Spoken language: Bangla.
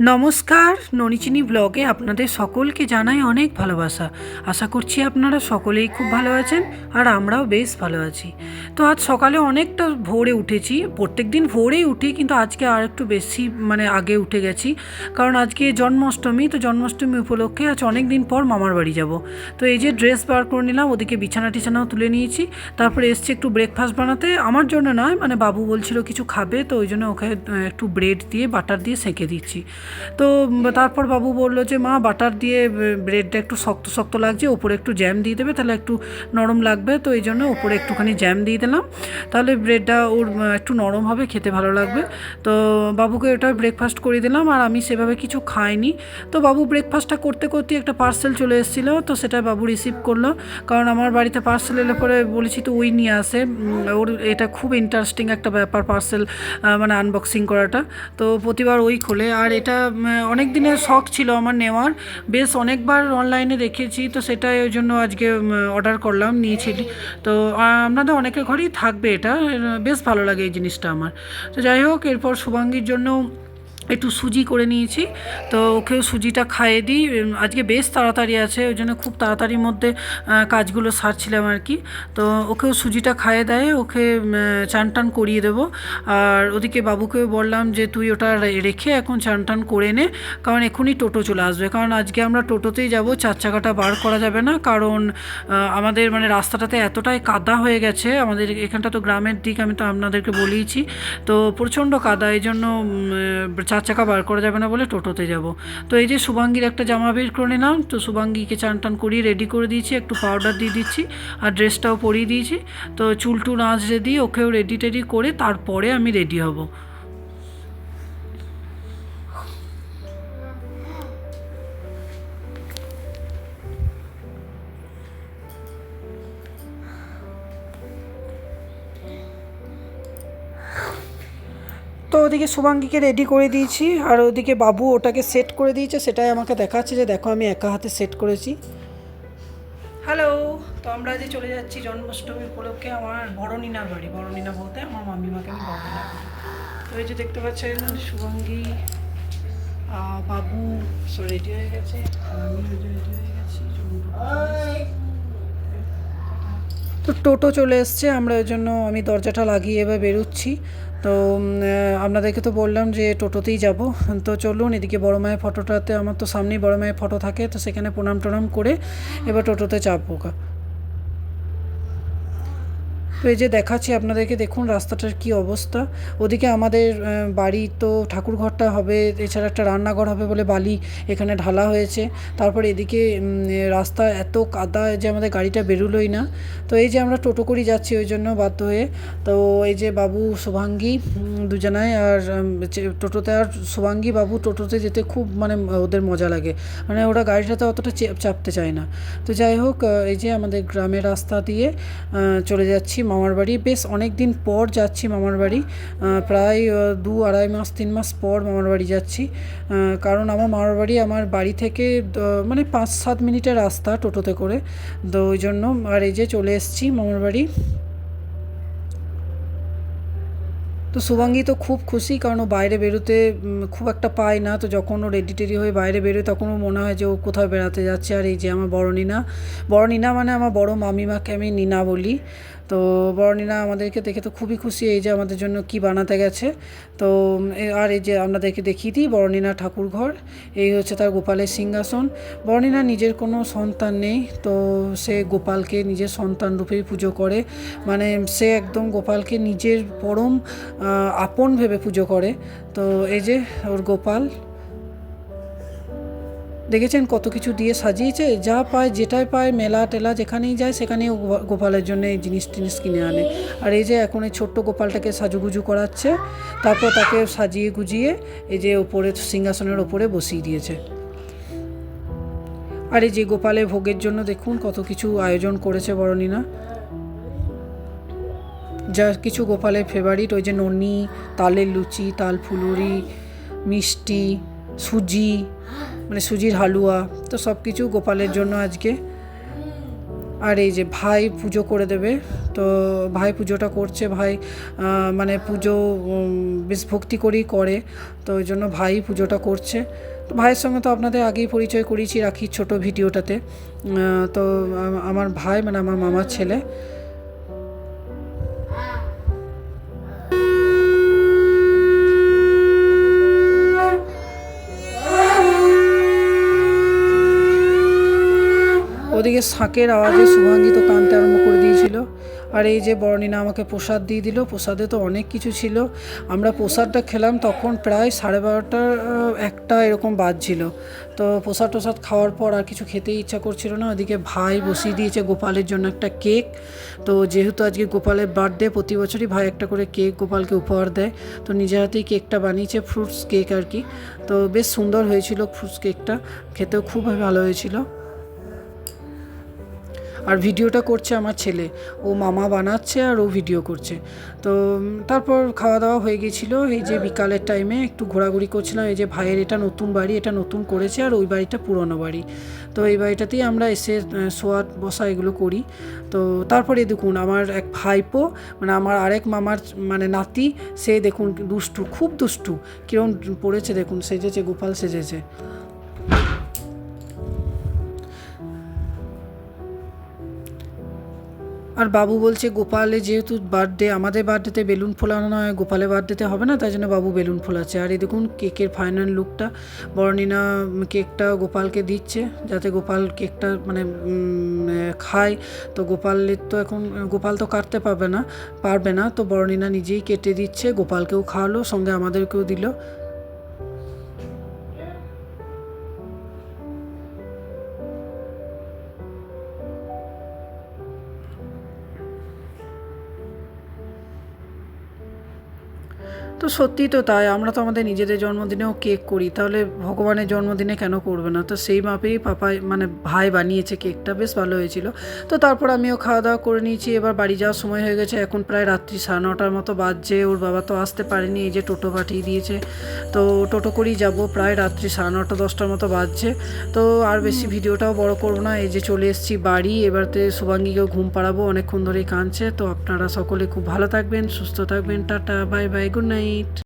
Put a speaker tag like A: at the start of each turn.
A: নমস্কার, ননিচিনি ব্লগে আপনাদের সকলকে জানাই অনেক ভালোবাসা। আশা করছি আপনারা সকলেই খুব ভালো আছেন আর আমরাও বেশ ভালো আছি। তো আজ সকালে অনেকটা ভোরে উঠেছি প্রত্যেক দিন ভোরেই উঠি কিন্তু আজকে আর একটু বেশি মানে আগে উঠে গেছি। কারণ আজকে জন্মাষ্টমী, তো জন্মাষ্টমী উপলক্ষে আজ অনেক দিন পর মামার বাড়ি যাব। তো এই যে ড্রেস বার করে নিলাম, ওদিকে বিছানা টিছানাও তুলে নিয়েছি। তারপরে এসছি একটু ব্রেকফাস্ট বানাতে। আমার জন্য নয় মানে বাবু বলছিল কিছু খাবে, তো ওই জন্য ওকে একটু ব্রেড দিয়ে বাটার দিয়ে সেঁকে দিচ্ছি। তো তারপর বাবু বলল যে, মা বাটার দিয়ে ব্রেডটা একটু শক্ত শক্ত লাগছে, ওপরে একটু জ্যাম দিয়ে দেবে, তাহলে একটু নরম লাগবে। তো এই জন্য ওপরে একটুখানি জ্যাম দিয়ে দিলাম। তাহলে ব্রেডটা ওর একটু নরম হবে, খেতে ভালো লাগবে। তো বাবুকে ওটা ব্রেকফাস্ট করে দিলাম, আর আমি সেভাবে কিছু খাইনি। তো বাবু ব্রেকফাস্টটা করতে করতে একটা পার্সেল চলে এসেছিল, তো সেটা বাবু রিসিভ করল। কারণ আমার বাড়িতে পার্সেল এলে পরে বলেছি তো, ওই নিয়ে আসে। ওর এটা খুব ইন্টারেস্টিং একটা ব্যাপার পার্সেল মানে আনবক্সিং করাটা। তো প্রতিবার ওই খোলে। আর এটা অনেক দিনের শখ ছিল আমার নেওয়ার। বেশ অনেকবার অনলাইনে দেখেছি, তো সেটাই ওই জন্য আজকে অর্ডার করলাম, নিয়েছি। তো আপনাদের অনেকের ঘরেই থাকবে এটা। বেশ ভালো লাগে এই জিনিসটা আমার। তো যাই হোক, এরপর শুভাঙ্গীর জন্য একটু সুজি করে নিয়েছি। তো ওকেও সুজিটা খাইয়ে দিই। আজকে বেশ তাড়াতাড়ি আছে, ওই জন্য খুব তাড়াতাড়ির মধ্যে কাজগুলো সারছিলাম আর কি। তো ওকেও সুজিটা খাইয়ে দেয়, ওকে চান টান করিয়ে দেবো। আর ওদিকে বাবুকেও বললাম যে, তুই ওটা রেখে এখন চান টান করে নে, কারণ এখনই টোটো চলে আসবে। কারণ আজকে আমরা টোটোতেই যাব, চার চাকাটা বার করা যাবে না। কারণ আমাদের মানে রাস্তাটাতে এতটাই কাদা হয়ে গেছে, আমাদের এখানটা তো গ্রামের দিক, আমি তো আপনাদেরকে বলেইছি। তো প্রচণ্ড কাদা, এই জন্য চার চাকা বার করা যাবে না বলে টোটোতে যাব। তো এই যে শুভাঙ্গীর একটা জামা বের করে নিলাম, তো শুভাঙ্গীকে চান টান করিয়ে রেডি করে দিয়েছি, একটু পাউডার দিয়ে দিচ্ছি আর ড্রেসটাও পরিয়ে দিয়েছি। তো টুল আঁচড়ে দিয়ে ওকেও রেডি টেডি করে তারপরে আমি রেডি হব। ওদিকে শুভাঙ্গীকে রেডি করে দিয়েছি। আর ওদিকে বাবু ওটাকে সেট করে দিয়েছে সেটাই আমাকে দেখাচ্ছে যে দেখো আমি একা হাতে সেট করেছি। হ্যালো তো আমরা যে চলে যাচ্ছি জন্মাষ্টমী উপলক্ষে আমার বড় নিনার বাড়ি। বড় নিনা বলতে আমার মামিমাকে আমি বড় তো এই যে দেখতে পাচ্ছেন শুভাঙ্গী বাবু রেডি হয়ে গেছে। আমি রেডি হয়ে গেছি তো টোটো চলে এসছে আমরা ওই জন্য আমি দরজাটা লাগিয়ে এবার বেরোচ্ছি। তো আপনাদেরকে তো বললাম যে টোটোতেই যাব তো চলুন, এদিকে বড় মায়ের ফটোটাতে, আমার তো সামনেই বড় মায়ের ফটো থাকে, তো সেখানে প্রণাম টনাম করে এবার টোটোতে চাপবো। তো এই যে দেখাচ্ছি আপনাদেরকে, দেখুন রাস্তাটার কি অবস্থা। ওদিকে আমাদের বাড়ি তো ঠাকুর ঘরটা হবে, এছাড়া একটা রান্নাঘর হবে বলে বালি এখানে ঢালা হয়েছে। তারপর এদিকে রাস্তা এত কাদা যে আমাদের গাড়িটা বেরোলোই না। তো এই যে আমরা টোটো করেই যাচ্ছি, ওই জন্য বাধ্য হয়ে। তো এই যে বাবু শুভাঙ্গী দুজনায় আর টোটোতে, আর শুভাঙ্গী বাবু টোটোতে যেতে খুব মানে ওদের মজা লাগে। মানে ওরা গাড়িটাতে অতটা চেপ- চাপতে চায় না। তো যাই হোক এই যে আমাদের গ্রামের রাস্তা দিয়ে চলে যাচ্ছি। মামার বাড়ি। বেশ অনেক দিন পর যাচ্ছি মামার বাড়ি। প্রায় দু আড়াই মাস, তিন মাস পর মামার বাড়ি যাচ্ছি। কারণ আমার মামার বাড়ি আমার বাড়ি থেকে মানে পাঁচ সাত মিনিটের রাস্তা টোটোতে করে। তো ওই জন্য আর এই যে চলে এসেছি মামার বাড়ি। তো শুভাঙ্গী তো খুব খুশি, কারণ ও বাইরে বেরোতে খুব একটা পায় না। তো যখন ও রেডি টেডি হয়ে বাইরে বেরোয়, তখন ও মনে হয় যে ও কোথাও বেড়াতে যাচ্ছে। আর এই যে আমার বড় নিনা। বড় নিনা মানে আমার বড় মামিমাকে আমি নিনা বলি। তো বড় নিনা আমাদেরকে দেখে তো খুবই খুশি এই যে আমাদের জন্য কি বানাতে গেছে। তো আর এই যে আপনাদেরকে দেখিয়ে দিই বর্ণিনা ঠাকুর ঘর। এই হচ্ছে তার গোপালের সিংহাসন। বর্ণিনা নিজের কোনো সন্তান নেই, তো সে গোপালকে নিজের সন্তান রূপেই পুজো করে। মানে সে একদম গোপালকে নিজের পরম আপন ভেবে পুজো করে। তো এই যে ওর গোপাল দেখেছেন কত কিছু দিয়ে সাজিয়েছে, যা পায়, যেটাই পায়, মেলা টেলা যেখানেই যায় সেখানেই গোপালের জন্য এই জিনিস টিনিস কিনে আনে। আর এই যে এখন এই ছোট্ট গোপালটাকে সাজুগুজু করাচ্ছে, তারপর তাকে সাজিয়ে গুজিয়ে এই যে ওপরে সিংহাসনের ওপরে বসিয়ে দিয়েছে। আর এই যে গোপালের ভোগের জন্য দেখুন কত কিছু আয়োজন করেছে বড়নিনা যা কিছু গোপালের ফেভারিট ওই যে ননি তালের লুচি, তাল ফুলুরি, মিষ্টি, সুজি মানে সুজির হালুয়া, তো সব কিছু গোপালের জন্য আজকে। আর এই যে ভাই পুজো করে দেবে, তো ভাই পুজোটা করছে, ভাই মানে পুজো বেশ ভক্তি করেই করে, তো ওই জন্য ভাই পুজোটা করছে। তো ভাইয়ের সঙ্গে তো আপনাদের আগেই পরিচয় করিয়েছি, রাখি ছোট ভিডিওটাতে। তো আমার ভাই মানে আমার মামার ছেলে। ওদিকে শাঁকের আওয়াজে শুভাঙ্গী তো কানতে আরম্ভ করে দিয়েছিল। আর এই যে বর্ণিনা আমাকে প্রসাদ দিয়ে দিল, প্রসাদে তো অনেক কিছু ছিল। আমরা প্রসাদটা খেলাম তখন প্রায় সাড়ে বারোটা একটা এরকম বাজছিল। তো প্রসাদ টোসাদ খাওয়ার পর আর কিছু খেতে ইচ্ছা করছিল না। ওদিকে ভাই বসিয়ে দিয়েছে গোপালের জন্য একটা কেক। তো যেহেতু আজকে গোপালের বার্থডে প্রতি বছরই ভাই একটা করে কেক গোপালকে উপহার দেয়। তো নিজের হাতেই কেকটা বানিয়েছে ফ্রুটস কেক আর কি। তো বেশ সুন্দর হয়েছিল ফ্রুটস কেকটা খেতেও খুব ভালো হয়েছিল। আর ভিডিওটা করছে আমার ছেলে। ও মামা বানাচ্ছে আর ও ভিডিও করছে। তো তারপর খাওয়া দাওয়া হয়ে গেছিল এই যে বিকালের টাইমে একটু ঘোরাঘুরি করছিলাম। এই যে ভাইয়ের এটা নতুন বাড়ি, এটা নতুন করেছে আর ওই বাড়িটা পুরনো বাড়ি। তো এই বাড়িটাতেই আমরা এসে শোয়া বসা এগুলো করি। তো তারপরে দেখুন আমার এক ভাইপো মানে আমার আরেক মামার মানে নাতি, সে দেখুন দুষ্টু, খুব দুষ্টু। কিরম পড়েছে দেখুন, সেজেছে, গোপাল সেজেছে। আর বাবু বলছে, গোপালে যেহেতু বার্থডে আমাদের বার্থডেতে বেলুন ফোলানো নয় গোপালের বার্থডেতে হবে না, তাই জন্য বাবু বেলুন ফোলাচ্ছে আর এই দেখুন, কেকের ফাইনাল লুকটা বর্ণিনা কেকটা গোপালকে দিচ্ছে, যাতে গোপাল কেকটা মানে খায়। তো গোপালের তো এখন, গোপাল তো কাটতে পারবে না পারবে না। তো বর্ণিনা নিজেই কেটে দিচ্ছে, গোপালকেও খাওয়ালো, সঙ্গে আমাদেরকেও দিল। তো সত্যি তো তাই। আমরা তো আমাদের নিজেদের জন্মদিনেও কেক করি। তাহলে ভগবানের জন্মদিনে কেন করবে না? তো সেই মাপেই পাপাই মানে ভাই বানিয়েছে কেকটা। বেশ ভালো হয়েছিল। তো তারপর আমিও খাওয়া দাওয়া করে নিয়েছি। এবার বাড়ি যাওয়ার সময় হয়ে গেছে। এখন প্রায় রাত্রি সাড়ে নটার মতো বাজছে। ওর বাবা তো আসতে পারেনি। এই যে টোটো পাঠিয়ে দিয়েছে। তো টোটো করেই যাব। প্রায় রাত্রি সাড়ে নটা দশটার মতো বাজছে। তো আর বেশি ভিডিওটাও বড় করব না। এই যে চলে এসেছি বাড়ি। এবারতে শুভাঙ্গীকেও ঘুম পাড়াবো। অনেকক্ষণ ধরেই কাঁদছে। তো আপনারা সকলে খুব ভালো থাকবেন সুস্থ থাকবেন। Tata bye bye good night. night.